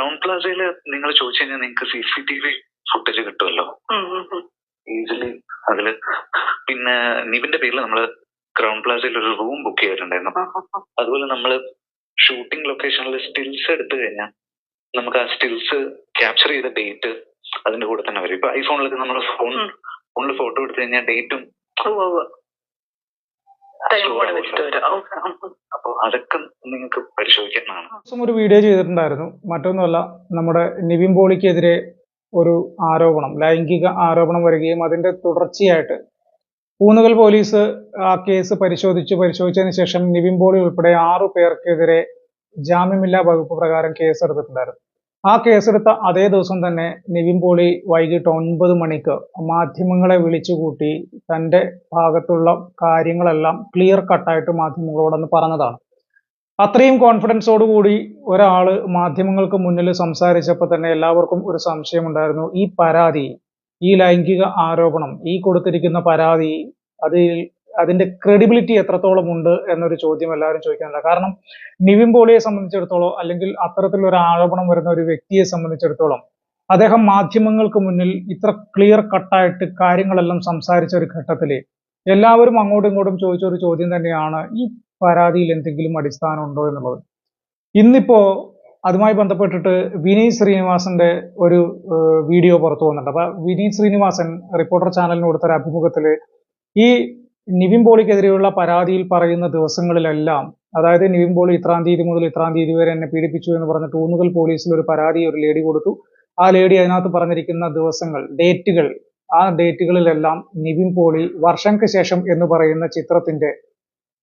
Crown പ്ലാസയിൽ നിങ്ങൾ ചോദിച്ചു കഴിഞ്ഞാൽ നിങ്ങൾക്ക് C C T V footage കിട്ടുമല്ലോ. ഈസിലി അതിൽ പിന്നെ നിവിന്റെ പേരിൽ നമ്മൾ ക്രൗൺ പ്ലാസയിൽ ഒരു റൂം ബുക്ക് ചെയ്തിട്ടുണ്ടായിരുന്നു. അതുപോലെ നമ്മൾ ഷൂട്ടിംഗ് ലൊക്കേഷനിൽ സ്റ്റിൽസ് എടുത്തു കഴിഞ്ഞാൽ നമുക്ക് ആ സ്റ്റിൽസ് ക്യാപ്ചർ ചെയ്ത ഡേറ്റ് അതിന്റെ കൂടെ തന്നെ വരും ഇപ്പൊ ഐഫോണിലൊക്കെ നമ്മൾ ഫോൺ. ഫോണിൽ ഫോട്ടോ എടുത്തു കഴിഞ്ഞാൽ ഡേറ്റും അപ്പോൾ അതൊക്കെ നിങ്ങൾക്ക് പരിശോധിക്കുന്നതാണ് ഒരു വീഡിയോ ചെയ്തിട്ടുണ്ടായിരുന്നു. മറ്റൊന്നുമല്ല നമ്മുടെ നിവിൻ പോളിക്കെതിരെ ഒരു ആരോപണം ലൈംഗിക ആരോപണം വരികയും അതിന്റെ തുടർച്ചയായിട്ട് പൂന്നുകൽ പോലീസ് ആ കേസ് പരിശോധിച്ച്. പരിശോധിച്ചതിന് ശേഷം നിവിൻ പോളി ഉൾപ്പെടെ ആറു പേർക്കെതിരെ ജാമ്യമില്ലാ വകുപ്പ് പ്രകാരം കേസെടുത്തിട്ടുണ്ടായിരുന്നു. ആ കേസെടുത്ത അതേ ദിവസം തന്നെ നിവിൻ പോളി വൈകിട്ട് ഒൻപത് മണിക്ക് മാധ്യമങ്ങളെ വിളിച്ചുകൂട്ടി തന്റെ ഭാഗത്തുള്ള കാര്യങ്ങളെല്ലാം ക്ലിയർ കട്ടായിട്ട് മാധ്യമങ്ങളോടൊന്ന് പറഞ്ഞതാണ്. അത്രയും കോൺഫിഡൻസോടുകൂടി ഒരാൾ മാധ്യമങ്ങൾക്ക് മുന്നിൽ സംസാരിച്ചപ്പോൾ തന്നെ എല്ലാവർക്കും ഒരു സംശയമുണ്ടായിരുന്നു. ഈ പരാതി ഈ ലൈംഗിക ആരോപണം ഈ കൊടുത്തിരിക്കുന്ന പരാതി അതിൽ അതിന്റെ ക്രെഡിബിലിറ്റി എത്രത്തോളം ഉണ്ട് എന്നൊരു ചോദ്യം എല്ലാവരും ചോദിക്കുന്നുണ്ട് കാരണം നിവിൻ പോളിയെ സംബന്ധിച്ചിടത്തോളം അല്ലെങ്കിൽ അത്തരത്തിലൊരു ആരോപണം വരുന്ന ഒരു വ്യക്തിയെ സംബന്ധിച്ചിടത്തോളം അദ്ദേഹം മാധ്യമങ്ങൾക്ക് മുന്നിൽ ഇത്ര ക്ലിയർ കട്ടായിട്ട് കാര്യങ്ങളെല്ലാം സംസാരിച്ച ഒരു ഘട്ടത്തിൽ എല്ലാവരും അങ്ങോട്ടും ഇങ്ങോട്ടും ചോദിച്ച ഒരു ചോദ്യം തന്നെയാണ് ഈ പരാതിയിൽ എന്തെങ്കിലും അടിസ്ഥാനം ഉണ്ടോ എന്നുള്ളത്. ഇന്നിപ്പോ അതുമായി ബന്ധപ്പെട്ടിട്ട് വിനീത് ശ്രീനിവാസന്റെ ഒരു വീഡിയോ പുറത്തു വന്നിട്ടുണ്ട്. അപ്പൊ വിനീത് ശ്രീനിവാസൻ റിപ്പോർട്ടർ ചാനലിന് കൊടുത്ത ഒരു അഭിമുഖത്തിൽ ഈ നിവിൻ പോളിക്കെതിരെയുള്ള പരാതിയിൽ പറയുന്ന ദിവസങ്ങളിലെല്ലാം അതായത് നിവിൻ പോളി ഇത്രാം തീയതി മുതൽ ഇത്രാം തീയതി വരെ എന്നെ പീഡിപ്പിച്ചു എന്ന് പറഞ്ഞ ഊന്നുകൽ പോലീസിൽ ഒരു പരാതി ഒരു ലേഡി കൊടുത്തു. ആ ലേഡി അതിനകത്ത് പറഞ്ഞിരിക്കുന്ന ദിവസങ്ങൾ ഡേറ്റുകൾ ആ ഡേറ്റുകളിലെല്ലാം നിവിൻ പോളി വർഷങ്ങൾക്ക് ശേഷം എന്ന് പറയുന്ന ചിത്രത്തിന്റെ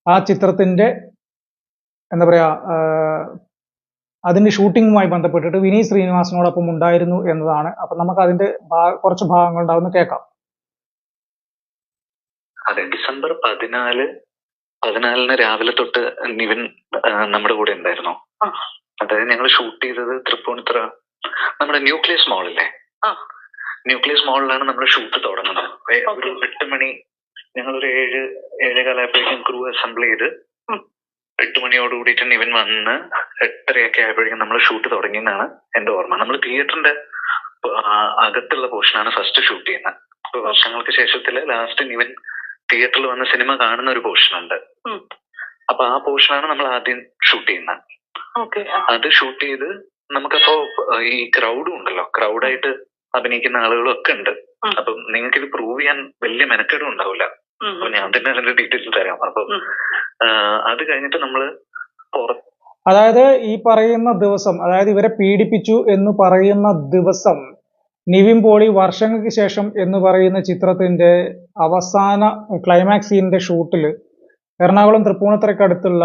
ആ ചിത്രത്തിന്റെ എന്താ പറയാ അതിന്റെ ഷൂട്ടിങ്ങുമായി ബന്ധപ്പെട്ടിട്ട് വിനീത് ശ്രീനിവാസനോടൊപ്പം ഉണ്ടായിരുന്നു എന്നതാണ്. അപ്പൊ നമുക്ക് അതിന്റെ കുറച്ച് ഭാഗങ്ങൾ ഉണ്ടാവുന്ന കേൾക്കാം. അതെ ഡിസംബർ പതിനാല് പതിനാലിന് രാവിലെ തൊട്ട് നിവിൻ നമ്മുടെ കൂടെ ഉണ്ടായിരുന്നു. അതായത് ഞങ്ങൾ ഷൂട്ട് ചെയ്തത് തൃപ്പൂണിത്തുറ നമ്മുടെ ന്യൂക്ലിയസ് മോളല്ലേ. ന്യൂക്ലിയസ് മോളിലാണ് നമ്മൾ ഷൂട്ട് തുടങ്ങുന്നത്. ഒരു എട്ട് മണി ഞങ്ങൾ ഒരു ഏഴ് ഏഴേകാലായപ്പോഴേക്കും ക്രൂ അസംബിൾ ചെയ്ത്. എട്ട് മണിയോട് കൂടിയിട്ട് നിവിൻ വന്ന് എട്ടരയൊക്കെ ആയപ്പോഴേക്കും നമ്മൾ ഷൂട്ട് തുടങ്ങിയെന്നാണ് എന്റെ ഓർമ്മ. നമ്മൾ തിയേറ്ററിന്റെ അകത്തുള്ള പോർഷനാണ് ഫസ്റ്റ് ഷൂട്ട് ചെയ്യുന്നത്. വർഷങ്ങൾക്ക് ശേഷത്തിൽ ലാസ്റ്റ് നിവിൻ തിയേറ്ററിൽ വന്ന സിനിമ കാണുന്ന ഒരു പോർഷൻ ഉണ്ട്. അപ്പൊ ആ പോർഷനാണ് നമ്മൾ ആദ്യം ഷൂട്ട് ചെയ്യുന്നത് ഓക്കെ. അത് ഷൂട്ട് ചെയ്ത് നമുക്കപ്പോ ഈ ക്രൗഡും ഉണ്ടല്ലോ. ക്രൗഡായിട്ട് അഭിനയിക്കുന്ന ആളുകളും ഒക്കെ ഉണ്ട്. അപ്പൊ അപ്പം നിങ്ങൾക്ക് ഇത് പ്രൂവ് ചെയ്യാൻ വലിയ മെനക്കേടും ഉണ്ടാവില്ല. അപ്പൊ ഞാൻ തന്നെ അതിന്റെ ഡീറ്റെയിൽസ് തരാം. അപ്പൊ അത് കഴിഞ്ഞിട്ട് നമ്മൾ അതായത് ഈ പറയുന്ന ദിവസം അതായത് ഇവരെ പീഡിപ്പിച്ചു എന്ന് പറയുന്ന ദിവസം നിവിൻ പോളി വർഷങ്ങൾക്ക് ശേഷം എന്ന് പറയുന്ന ചിത്രത്തിന്റെ അവസാന ക്ലൈമാക്സ് സീനിന്റെ ഷൂട്ടിൽ എറണാകുളം തൃപ്പൂണിത്തറയ്ക്ക് അടുത്തുള്ള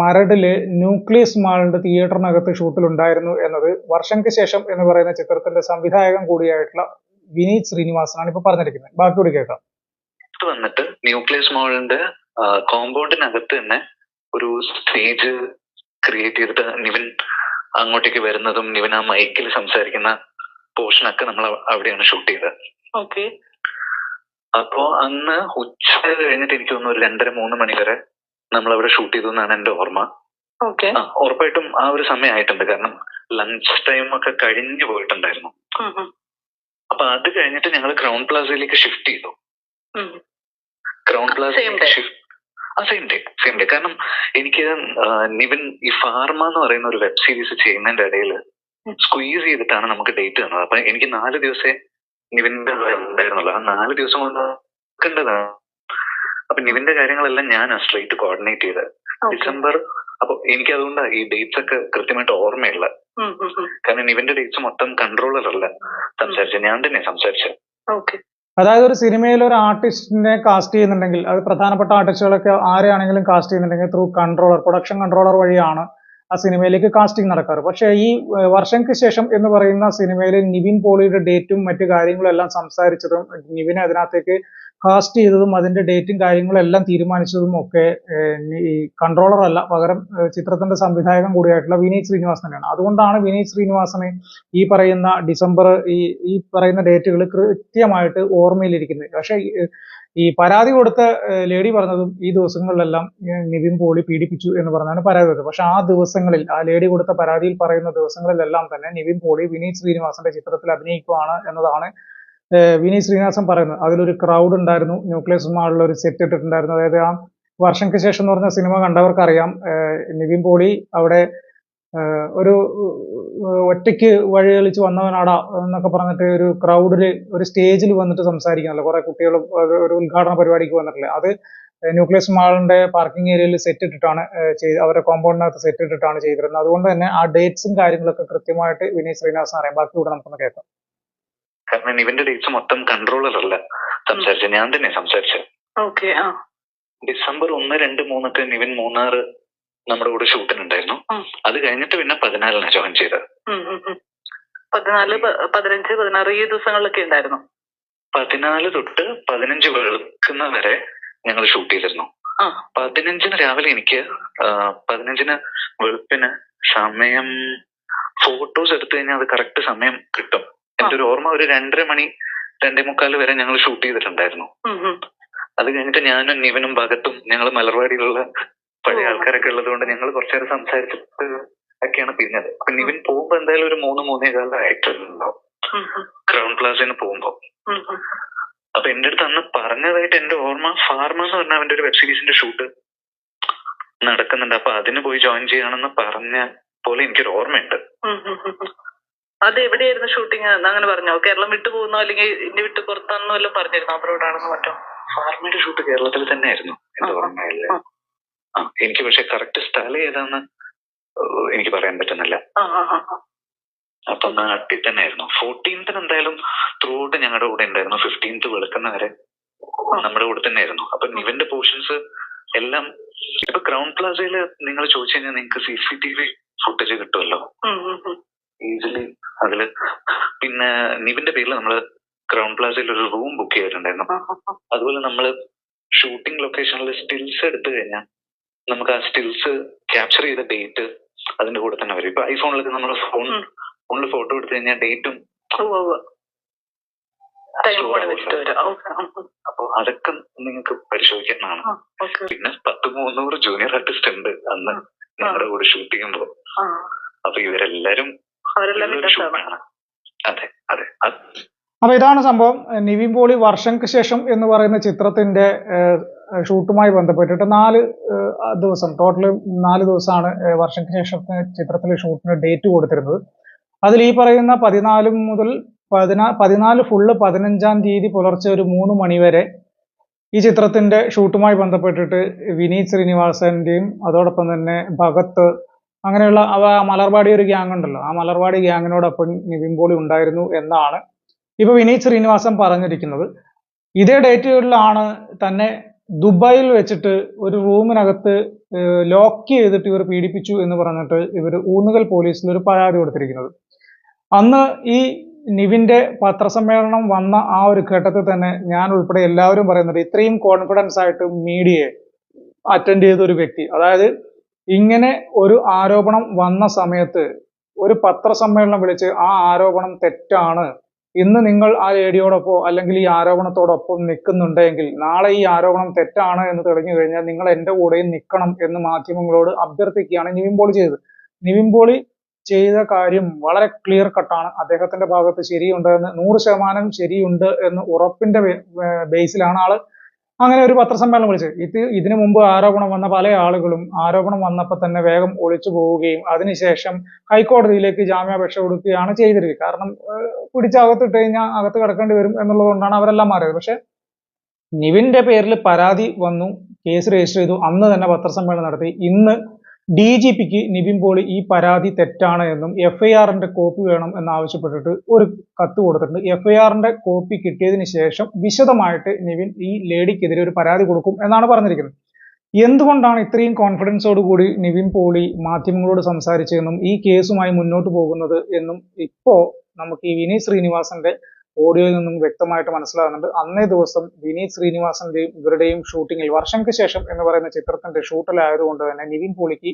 മരടിൽ ന്യൂക്ലിയസ് മാളിന്റെ തിയേറ്ററിനകത്ത് ഷൂട്ടിലുണ്ടായിരുന്നു എന്നത് വർഷങ്ങൾക്ക് ശേഷം എന്ന് പറയുന്ന ചിത്രത്തിന്റെ സംവിധായകൻ കൂടിയായിട്ടുള്ള വിനീത് ശ്രീനിവാസനാണ് ഇപ്പൊ പറഞ്ഞിരിക്കുന്നത്. ബാക്കി കൂടി കേൾക്കാം. വന്നിട്ട് ന്യൂക്ലിയസ് മാളിന്റെ കോമ്പൗണ്ടിനകത്ത് തന്നെ ഒരു സ്റ്റേജ് ക്രിയേറ്റ് ചെയ്തിട്ട് നിവിൻ അങ്ങോട്ടേക്ക് വരുന്നതും നിവിൻ ആ മൈക്കിൽ സംസാരിക്കുന്ന പോർഷനൊക്കെ നമ്മൾ അവിടെയാണ് ഷൂട്ട് ചെയ്തത്. ഓക്കെ അപ്പോ അന്ന് ഉച്ച കഴിഞ്ഞിട്ട് എനിക്ക് തോന്നുന്നു രണ്ടര മൂന്ന് മണി വരെ നമ്മൾ അവിടെ ഷൂട്ട് ചെയ്തു എന്നാണ് എന്റെ ഓർമ്മ. ഓക്കെ. ആ ഉറപ്പായിട്ടും ആ ഒരു സമയമായിട്ടുണ്ട് കാരണം ലഞ്ച് ടൈം ഒക്കെ കഴിഞ്ഞു പോയിട്ടുണ്ടായിരുന്നു. അപ്പൊ അത് കഴിഞ്ഞിട്ട് ഞങ്ങൾ ക്രൗൺ പ്ലാസയിലേക്ക് ഷിഫ്റ്റ് ചെയ്തു. ക്രൗൺ പ്ലാസ പ്ലാസയിലേക്ക് ഷിഫ്റ്റ് ആ സെയിം ഡേ സെയിം ഡേ കാരണം എനിക്ക് നിവിൻ ഈ ഫാർമ എന്ന് പറയുന്ന ഒരു വെബ് സീരീസ് ചെയ്യുന്നതിന്റെ ഇടയിൽ സ്ക്വീസ് ചെയ്തിട്ടാണ് നമുക്ക് ഡേറ്റ് തന്നത്. അപ്പൊ എനിക്ക് നാല് ദിവസേ നിവിന്റെ ഉണ്ടായിരുന്നുള്ളൂ ആ നാല് ദിവസം കൊണ്ട് നോക്കേണ്ടതാണ്. അപ്പൊ നിവിന്റെ കാര്യങ്ങളെല്ലാം ഞാൻ സ്ട്രേറ്റ് കോർഡിനേറ്റ് ചെയ്ത്. ഡിസംബർ അപ്പൊ എനിക്ക് അതുകൊണ്ട് ഈ ഡേറ്റ്സ് ഒക്കെ കൃത്യമായിട്ട് ഓർമ്മയുള്ള കാരണം നിവിന്റെ ഡേറ്റ്സ് മൊത്തം കൺട്രോളർ അല്ല. സംസാരിച്ചത് ഞാൻ തന്നെ സംസാരിച്ചത് ഓക്കെ അതായത് ഒരു സിനിമയിൽ ഒരു ആർട്ടിസ്റ്റിനെ കാസ്റ്റ് ചെയ്യുന്നുണ്ടെങ്കിൽ അത് പ്രധാനപ്പെട്ട ആർട്ടിസ്റ്റുകളൊക്കെ ആരെയാണെങ്കിലും കാസ്റ്റ് ചെയ്യുന്നുണ്ടെങ്കിൽ ത്രൂ കൺട്രോളർ പ്രൊഡക്ഷൻ കൺട്രോളർ വഴിയാണ് ആ സിനിമയിലേക്ക് കാസ്റ്റിംഗ് നടക്കാറ്. പക്ഷേ ഈ വർഷങ്ങൾക്ക് ശേഷം എന്ന് പറയുന്ന സിനിമയിലെ നിവിൻ പോളിയുടെ ഡേറ്റും മറ്റു കാര്യങ്ങളും എല്ലാം സംസാരിച്ചതും നിവിനെ അതിനകത്തേക്ക് കാസ്റ്റ് ചെയ്തതും അതിന്റെ ഡേറ്റും കാര്യങ്ങളും എല്ലാം തീരുമാനിച്ചതും ഒക്കെ ഈ കൺട്രോളർ അല്ല പകരം ചിത്രത്തിന്റെ സംവിധായകൻ കൂടിയായിട്ടുള്ള വിനീത് ശ്രീനിവാസൻ തന്നെയാണ്. അതുകൊണ്ടാണ് വിനീത് ശ്രീനിവാസനെ ഈ പറയുന്ന ഡിസംബർ ഈ ഈ പറയുന്ന ഡേറ്റുകൾ കൃത്യമായിട്ട് ഓർമ്മയിലിരിക്കുന്നത്. പക്ഷേ ഈ- പരാതി കൊടുത്ത ലേഡി പറഞ്ഞതും ഈ ദിവസങ്ങളിലെല്ലാം നിവിൻ പോളി പീഡിപ്പിച്ചു എന്ന് പറഞ്ഞാണ് പരാതി കൊടുത്തത്. പക്ഷെ ആ ദിവസങ്ങളിൽ ആ ലേഡി കൊടുത്ത പരാതിയിൽ പറയുന്ന ദിവസങ്ങളിലെല്ലാം തന്നെ നിവിൻ പോളി വിനീത് ശ്രീനിവാസന്റെ ചിത്രത്തിൽ അഭിനയിക്കുകയാണ് എന്നതാണ് വിനീത് ശ്രീനിവാസൻ പറയുന്നത്. അതിലൊരു ക്രൗഡ് ഉണ്ടായിരുന്നു ന്യൂക്ലിയസ് മാളിൽ ഒരു സെറ്റ് ഇട്ടിട്ടുണ്ടായിരുന്നു. അതായത് ആ വർഷങ്ങൾക്ക് ശേഷം എന്ന് പറഞ്ഞ സിനിമ കണ്ടവർക്കറിയാം നിവിൻ പോളി അവിടെ ഒരു ഒറ്റയ്ക്ക് വഴി കളിച്ച് വന്നവനാടാ എന്നൊക്കെ പറഞ്ഞിട്ട് ഒരു ക്രൗഡിൽ ഒരു സ്റ്റേജിൽ വന്നിട്ട് സംസാരിക്കുന്നല്ലോ കുറെ കുട്ടികൾ ഒരു ഉദ്ഘാടന പരിപാടിക്ക് വന്നിട്ടില്ലേ? അത് ന്യൂക്ലിയസ് മാളിന്റെ പാർക്കിംഗ് ഏരിയയിൽ സെറ്റ് ഇട്ടിട്ടാണ് ചെയ്ത് അവരുടെ കോമ്പൗണ്ടിനകത്ത് സെറ്റ് ഇട്ടിട്ടാണ് ചെയ്തിരുന്നത്. അതുകൊണ്ട് തന്നെ ആ ഡേറ്റ്സും കാര്യങ്ങളൊക്കെ കൃത്യമായിട്ട് വിനീത് ശ്രീനിവാസൻ അറിയാം. ബാക്കി കൂടെ നമുക്കൊന്ന് കേൾക്കാം. കാരണം ഇവന്റെ ഡേറ്റ്സ് മൊത്തം കൺട്രോളർ അല്ല സംസാരിച്ചത്. ഞാൻ തന്നെ സംസാരിച്ചത്. ഡിസംബർ ഒന്ന് രണ്ട് മൂന്നൊക്കെ നിവിൻ മൂന്നാറ് നമ്മുടെ കൂടെ ഷൂട്ടിനുണ്ടായിരുന്നു. ഉണ്ടായിരുന്നു അത് കഴിഞ്ഞിട്ട് പിന്നെ പതിനാലിനാണ് ജോയിൻ ചെയ്തത്. പതിനാല് പതിനഞ്ച് പതിനാറ് ഈ ദിവസങ്ങളിലൊക്കെ ഉണ്ടായിരുന്നു. പതിനാല് തൊട്ട് പതിനഞ്ച് വെളുക്കുന്ന വരെ ഞങ്ങൾ ഷൂട്ട് ചെയ്തിരുന്നു. പതിനഞ്ചിന് രാവിലെ എനിക്ക് പതിനഞ്ചിന് വെളുപ്പിന് സമയം ഫോട്ടോസ് എടുത്തു കഴിഞ്ഞാൽ അത് കറക്റ്റ് സമയം കിട്ടും. എന്റെ ഒരു ഓർമ്മ ഒരു രണ്ടര മണി രണ്ടേ മുക്കാൽ വരെ ഞങ്ങൾ ഷൂട്ട് ചെയ്തിട്ടുണ്ടായിരുന്നു. അത് കഴിഞ്ഞിട്ട് ഞാനും നിവനും ഭഗത്തും ഞങ്ങൾ മലർവാടിയിലുള്ള പഴയ. ആൾക്കാരൊക്കെ ഉള്ളത് കൊണ്ട് ഞങ്ങൾ കുറച്ചേരം സംസാരിച്ചിട്ട് ഒക്കെയാണ് പിരിഞ്ഞത്. അപ്പൊ നിവിൻ പോകുമ്പോ എന്തായാലും ഒരു മൂന്ന് മൂന്നേ കാലം ആയിട്ടുണ്ടാവും ഉം, ഉം. ക്രൗൺ പ്ലാസയിൽ പോകുമ്പോ. അപ്പൊ എന്റെ അടുത്ത് അന്ന് പറഞ്ഞതായിട്ട് എന്റെ ഓർമ്മ ഫാർമ എന്ന് പറഞ്ഞ അവന്റെ ഒരു വെബ് സീരീസിന്റെ ഷൂട്ട് നടക്കുന്നുണ്ട്. അപ്പൊ അതിന് പോയി ജോയിൻ ചെയ്യണമെന്ന് പറഞ്ഞ പോലെ എനിക്കൊരു ഓർമ്മയുണ്ട്. അത് എവിടെയായിരുന്നു ഷൂട്ടിങ് അങ്ങനെ പറഞ്ഞോ? കേരളം വിട്ടു പോകുന്നോ? അല്ലെങ്കിൽ ഇന്ത്യ വിട്ട് പുറത്താണെന്നോ എല്ലാം പറഞ്ഞിരുന്നു? അബ്രോഡാണെന്ന് മറ്റോ? ഫാർമയുടെ ഷൂട്ട് കേരളത്തിൽ തന്നെയായിരുന്നു. എന്റെ ആ, ആ. എനിക്ക് പക്ഷെ കറക്റ്റ് സ്ഥലം ഏതാന്ന് എനിക്ക് പറയാൻ പറ്റുന്നില്ല. അപ്പൊ നാട്ടിൽ തന്നെ ആയിരുന്നു ഫോർട്ടീൻത്തിന് എന്തായാലും ത്രൂ ഔട്ട് ഞങ്ങളുടെ കൂടെ ഉണ്ടായിരുന്നു ഫിഫ്റ്റീൻത്ത് വെളുക്കുന്ന വരെ നമ്മുടെ കൂടെ തന്നെ ആയിരുന്നു അപ്പൊ നിവിന്റെ പോർഷൻസ് എല്ലാം ഇപ്പൊ ക്രൗൺ പ്ലാസയിൽ നിങ്ങൾ ചോദിച്ചു കഴിഞ്ഞാൽ നിങ്ങൾക്ക് C C T V footage കിട്ടുമല്ലോ. ഈസിലി അതിൽ പിന്നെ നിവിന്റെ പേരിൽ നമ്മൾ ക്രൗൺ പ്ലാസയിൽ ഒരു റൂം ബുക്ക് ചെയ്തിട്ടുണ്ടായിരുന്നു. അതുപോലെ നമ്മൾ ഷൂട്ടിംഗ് ലൊക്കേഷനിൽ സ്റ്റിൽസ് എടുത്തു കഴിഞ്ഞാൽ നമുക്ക് ആ സ്റ്റിൽസ് ക്യാപ്ചർ ചെയ്ത ഡേറ്റ് അതിന്റെ കൂടെ തന്നെ വരും. ഇപ്പൊ ഐഫോണിലൊക്കെ നമ്മൾ ഫോൺ ഫോണിൽ ഫോട്ടോ എടുത്തു കഴിഞ്ഞാൽ ഡേറ്റും അപ്പൊ അതൊക്കെ നിങ്ങൾക്ക് പരിശോധിക്കാനാണ്. പിന്നെ പത്ത് മുന്നൂറ് ജൂനിയർ ആർട്ടിസ്റ്റ് ഉണ്ട് അന്ന് ഞങ്ങളുടെ കൂടെ ഷൂട്ട് ചെയ്യുമ്പോ. അപ്പൊ ഇവരെല്ലാരും അതെ. അത് അപ്പൊ ഇതാണ് സംഭവം. നിവിൻ പോളി വർഷങ്ങൾക്ക് ശേഷം എന്ന് പറയുന്ന ചിത്രത്തിന്റെ ഷൂട്ടുമായി ബന്ധപ്പെട്ടിട്ട് നാല് ദിവസം ടോട്ടൽ നാല് ദിവസമാണ് വർഷങ്ങൾക്ക് ശേഷം ചിത്രത്തിലെ ഷൂട്ടിന് ഡേറ്റ് കൊടുത്തിരുന്നത്. അതിൽ ഈ പറയുന്ന പതിനാല് മുതൽ പതിനാ പതിനാല് ഫുള്ള് പതിനഞ്ചാം തീയതി പുലർച്ചെ ഒരു മൂന്ന് മണി വരെ ഈ ചിത്രത്തിന്റെ ഷൂട്ടുമായി ബന്ധപ്പെട്ടിട്ട് വിനീത് ശ്രീനിവാസന്റെയും അതോടൊപ്പം തന്നെ ഭഗത്ത് അങ്ങനെയുള്ള അവ മലർവാടി ഒരു ഗ്യാങ് ഉണ്ടല്ലോ. ആ മലർവാടി ഗ്യാങ്ങിനോടൊപ്പം നിവിൻ പോളി ഉണ്ടായിരുന്നു എന്നാണ് ഇപ്പൊ വിനീത് ശ്രീനിവാസൻ പറഞ്ഞിരിക്കുന്നത് ഇതേ ഡേറ്റുകളിലാണ് തന്നെ ദുബായിൽ വെച്ചിട്ട് ഒരു റൂമിനകത്ത് ലോക്ക് ചെയ്തിട്ട് ഇവർ പീഡിപ്പിച്ചു എന്ന് പറഞ്ഞിട്ട് ഇവർ ഊന്നുകൽ പോലീസിൽ ഒരു പരാതി കൊടുത്തിരിക്കുന്നത്. അന്ന് ഈ നിവിന്റെ പത്രസമ്മേളനം വന്ന ആ ഒരു ഘട്ടത്തിൽ തന്നെ ഞാൻ ഉൾപ്പെടെ എല്ലാവരും പറയുന്നത് ഇത്രയും കോൺഫിഡൻസ് ആയിട്ട് മീഡിയയെ അറ്റൻഡ് ചെയ്ത ഒരു വ്യക്തി അതായത് ഇങ്ങനെ ഒരു ആരോപണം വന്ന സമയത്ത് ഒരു പത്രസമ്മേളനം വിളിച്ച് ആ ആരോപണം തെറ്റാണ് ഇന്ന് നിങ്ങൾ ആ ലേഡിയോടൊപ്പോ അല്ലെങ്കിൽ ഈ ആരോപണത്തോടൊപ്പം നിൽക്കുന്നുണ്ടെങ്കിൽ നാളെ ഈ ആരോപണം തെറ്റാണ് എന്ന് തെളിഞ്ഞു കഴിഞ്ഞാൽ നിങ്ങൾ എന്റെ കൂടെയും നിൽക്കണം എന്ന് മാധ്യമങ്ങളോട് അഭ്യർത്ഥിക്കുകയാണ് നിവിൻ പോളി ചെയ്തത്. നിവിൻ പോളി ചെയ്ത കാര്യം വളരെ ക്ലിയർ കട്ടാണ് അദ്ദേഹത്തിന്റെ ഭാഗത്ത് ശരിയുണ്ട് എന്ന് നൂറ് ശതമാനം ശരിയുണ്ട് എന്ന് ഉറപ്പിന്റെ ബേസിലാണ് ആൾ. അങ്ങനെ ഒരു പത്രസമ്മേളനം വിളിച്ചു. ഇത് ഇതിനു മുമ്പ് ആരോപണം വന്ന പല ആളുകളും ആരോപണം വന്നപ്പോൾ തന്നെ വേഗം ഒളിച്ചു പോവുകയും അതിനുശേഷം ഹൈക്കോടതിയിലേക്ക് ജാമ്യാപേക്ഷ കൊടുക്കുകയാണ് ചെയ്തിരിക്കുന്നത് കാരണം പിടിച്ച് അകത്തിട്ട് കഴിഞ്ഞാൽ അകത്ത് കിടക്കേണ്ടി വരും എന്നുള്ളതുകൊണ്ടാണ് അവരെല്ലാം മാറിയത്. പക്ഷെ നിവിന്റെ പേരിൽ പരാതി വന്നു കേസ് രജിസ്റ്റർ ചെയ്തു അന്ന് തന്നെ പത്രസമ്മേളനം നടത്തി. ഇന്ന് ഡി ജി പിക്ക് നിവിൻ പോളി ഈ പരാതി തെറ്റാണ് എന്നും എഫ് ഐ ആറിന്റെ കോപ്പി വേണം എന്നാവശ്യപ്പെട്ടിട്ട് ഒരു കത്ത് കൊടുത്തിട്ടുണ്ട്. എഫ് ഐ ആറിന്റെ കോപ്പി കിട്ടിയതിന് ശേഷം വിശദമായിട്ട് നിവിൻ ഈ ലേഡിക്കെതിരെ ഒരു പരാതി കൊടുക്കും എന്നാണ് പറഞ്ഞിരിക്കുന്നത്. എന്തുകൊണ്ടാണ് ഇത്രയും കോൺഫിഡൻസോട് കൂടി നിവിൻ പോളി മാധ്യമങ്ങളോട് സംസാരിച്ചതെന്നും ഈ കേസുമായി മുന്നോട്ട് പോകുന്നത് എന്നും ഇപ്പോ നമുക്ക് ഈ വിനീത് ശ്രീനിവാസന്റെ ഓഡിയോയിൽ നിന്നും വ്യക്തമായിട്ട് മനസ്സിലാകുന്നുണ്ട്. അന്നേ ദിവസം വിനീത് ശ്രീനിവാസന്റെയും ഇവരുടെയും ഷൂട്ടിങ്ങിൽ വർഷങ്ങൾക്ക് ശേഷം എന്ന് പറയുന്ന ചിത്രത്തിന്റെ ഷൂട്ടിലായതുകൊണ്ട് തന്നെ നിവിൻ പോളിക്ക്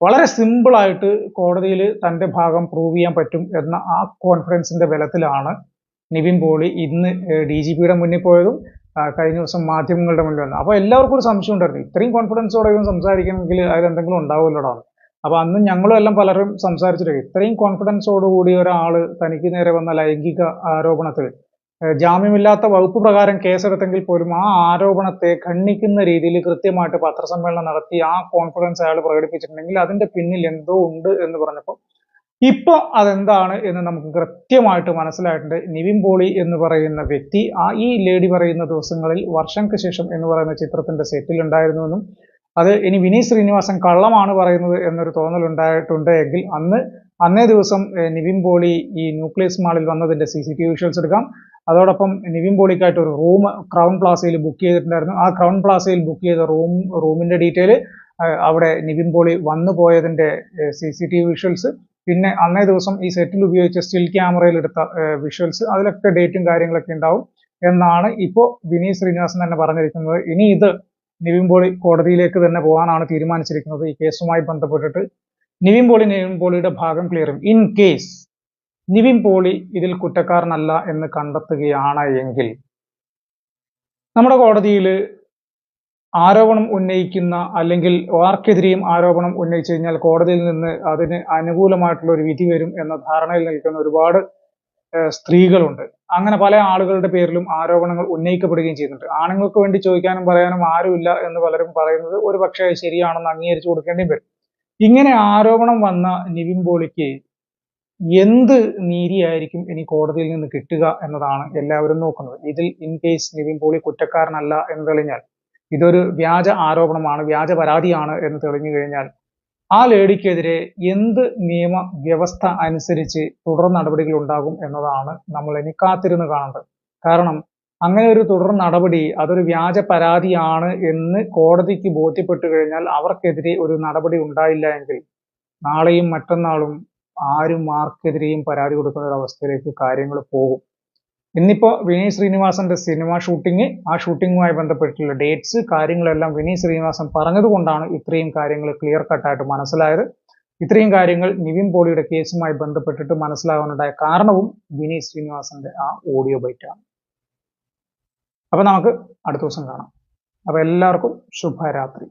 വളരെ സിമ്പിൾ ആയിട്ട് കോടതിയിൽ തന്റെ ഭാഗം പ്രൂവ് ചെയ്യാൻ പറ്റും എന്ന ആ കോൺഫിഡൻസിന്റെ ബലത്തിലാണ് നിവിൻ പോളി ഇന്ന് ഡി ജി പിയുടെ മുന്നിൽ പോയതും കഴിഞ്ഞ ദിവസം മാധ്യമങ്ങളുടെ മുന്നിൽ വന്നു അപ്പോൾ എല്ലാവർക്കും ഒരു സംശയം ഉണ്ടായിരുന്നു. ഇത്രയും കോൺഫിഡൻസോടെ ഇവൻ സംസാരിക്കണമെങ്കിൽ അതിൽ എന്തെങ്കിലും ഉണ്ടാവുമല്ലോടാ? അപ്പൊ അന്ന് ഞങ്ങളും എല്ലാം പലരും സംസാരിച്ചിട്ട് ഇത്രയും കോൺഫിഡൻസോടുകൂടി ഒരാൾ തനിക്ക് നേരെ വന്ന ലൈംഗിക ആരോപണത്തിൽ ജാമ്യമില്ലാത്ത വകുപ്പ് പ്രകാരം കേസെടുത്തെങ്കിൽ പോലും ആ ആരോപണത്തെ ഖണ്ഡിക്കുന്ന രീതിയിൽ കൃത്യമായിട്ട് പത്രസമ്മേളനം നടത്തി ആ കോൺഫിഡൻസ് അയാൾ പ്രകടിപ്പിച്ചിട്ടുണ്ടെങ്കിൽ അതിന്റെ പിന്നിൽ എന്തോ ഉണ്ട് എന്ന് പറഞ്ഞപ്പോൾ ഇപ്പൊ അതെന്താണ് എന്ന് നമുക്ക് കൃത്യമായിട്ട് മനസ്സിലായിട്ടുണ്ട്. നിവിൻ പോളി എന്ന് പറയുന്ന വ്യക്തി ആ ഈ ലേഡി പറയുന്ന ദിവസങ്ങളിൽ വർഷങ്ങൾക്ക് ശേഷം എന്ന് പറയുന്ന ചിത്രത്തിന്റെ സെറ്റിൽ ഉണ്ടായിരുന്നുവെന്നും അത് ഇനി വിനീത് ശ്രീനിവാസൻ കള്ളമാണ് പറയുന്നത് എന്നൊരു തോന്നൽ ഉണ്ടായിട്ടുണ്ട് എങ്കിൽ അന്ന് അന്നേ ദിവസം നിവിൻ പോളി ഈ ന്യൂക്ലിയസ് മാളിൽ വന്നതിന്റെ സി സി ടി വിഷ്വൽസ് എടുക്കാം. അതോടൊപ്പം നിവിൻ പോളിക്കായിട്ട് ഒരു റൂം ക്രൗൺ പ്ലാസയിൽ ബുക്ക് ചെയ്തിട്ടുണ്ടായിരുന്നു. ആ ക്രൗൺ പ്ലാസയിൽ ബുക്ക് ചെയ്ത റൂം റൂമിന്റെ ഡീറ്റെയിൽ അവിടെ നിവിൻ പോളി വന്നു പോയതിന്റെ സി സി ടി വിഷ്വൽസ് പിന്നെ അന്നേ ദിവസം ഈ സെറ്റിൽ ഉപയോഗിച്ച സ്റ്റിൽ ക്യാമറയിൽ എടുത്ത വിഷ്വൽസ് അതിലൊക്കെ ഡേറ്റും കാര്യങ്ങളൊക്കെ ഉണ്ടാവും എന്നാണ് ഇപ്പോൾ വിനീത് ശ്രീനിവാസൻ തന്നെ പറഞ്ഞിരിക്കുന്നത്. ഇനി ഇത് നിവിൻ പോളി കോടതിയിലേക്ക് തന്നെ പോകാനാണ് തീരുമാനിച്ചിരിക്കുന്നത്. ഈ കേസുമായി ബന്ധപ്പെട്ടിട്ട് നിവിൻ പോളി നിവിൻ പോളിയുടെ ഭാഗം ക്ലിയറും ഇൻ കേസ് നിവിൻ പോളി ഇതിൽ കുറ്റക്കാരനല്ല എന്ന് കണ്ടെത്തുകയാണ് എങ്കിൽ നമ്മുടെ കോടതിയിൽ ആരോപണം ഉന്നയിക്കുന്ന അല്ലെങ്കിൽ ആർക്കെതിരെയും ആരോപണം ഉന്നയിച്ചു കഴിഞ്ഞാൽ കോടതിയിൽ നിന്ന് അതിന് അനുകൂലമായിട്ടുള്ള ഒരു വിധി വരും എന്ന ധാരണയിൽ നിൽക്കുന്ന ഒരുപാട് സ്ത്രീകളുണ്ട്. അങ്ങനെ പല ആളുകളുടെ പേരിലും ആരോപണങ്ങൾ ഉന്നയിക്കപ്പെടുകയും ചെയ്യുന്നുണ്ട്. ആണുങ്ങൾക്ക് വേണ്ടി ചോദിക്കാനും പറയാനും ആരുമില്ല എന്ന് പലരും പറയുന്നത് ഒരു പക്ഷേ ശരിയാണെന്ന് അംഗീകരിച്ചു കൊടുക്കേണ്ടിയും വരും. ഇങ്ങനെ ആരോപണം വന്ന നിവിൻ പോളിക്ക് എന്ത് നീതിയായിരിക്കും ഇനി കോടതിയിൽ നിന്ന് കിട്ടുക എന്നതാണ് എല്ലാവരും നോക്കുന്നത്. ഇതിൽ ഇൻ കേസ് നിവിൻ പോളി കുറ്റക്കാരനല്ല എന്ന് തെളിഞ്ഞാൽ ഇതൊരു വ്യാജ ആരോപണമാണ് വ്യാജ പരാതിയാണ് എന്ന് തെളിഞ്ഞു കഴിഞ്ഞാൽ ആ ലേഡിക്കെതിരെ എന്ത് നിയമ വ്യവസ്ഥ അനുസരിച്ച് തുടർ നടപടികൾ ഉണ്ടാകും എന്നതാണ് നമ്മൾ ഇനി കാത്തിരുന്ന് കാണേണ്ടത്. കാരണം അങ്ങനെ ഒരു തുടർ നടപടി അതൊരു വ്യാജ പരാതിയാണ് എന്ന് കോടതിക്ക് ബോധ്യപ്പെട്ടു കഴിഞ്ഞാൽ അവർക്കെതിരെ ഒരു നടപടി ഉണ്ടായില്ല എങ്കിൽ നാളെയും മറ്റന്നാളും ആരും ആർക്കെതിരെയും പരാതി കൊടുക്കുന്ന ഒരു അവസ്ഥയിലേക്ക് കാര്യങ്ങൾ പോകും. ഇന്നിപ്പോ വിനീത് ശ്രീനിവാസന്റെ സിനിമ ഷൂട്ടിംഗ് ആ ഷൂട്ടിങ്ങുമായി ബന്ധപ്പെട്ടുള്ള ഡേറ്റ്സ് കാര്യങ്ങളെല്ലാം വിനീത് ശ്രീനിവാസൻ പറഞ്ഞതുകൊണ്ടാണ് ഇത്രയും കാര്യങ്ങൾ ക്ലിയർ കട്ടായിട്ട് മനസ്സിലായത്. ഇത്രയും കാര്യങ്ങൾ നിവിൻ പോളിയുടെ കേസുമായി ബന്ധപ്പെട്ടിട്ട് മനസ്സിലാകാനുണ്ടായ കാരണവും വിനീത് ശ്രീനിവാസന്റെ ആ ഓഡിയോ ബൈറ്റാണ്. അപ്പൊ നമുക്ക് അടുത്ത ദിവസം കാണാം. അപ്പൊ എല്ലാവർക്കും ശുഭരാത്രി.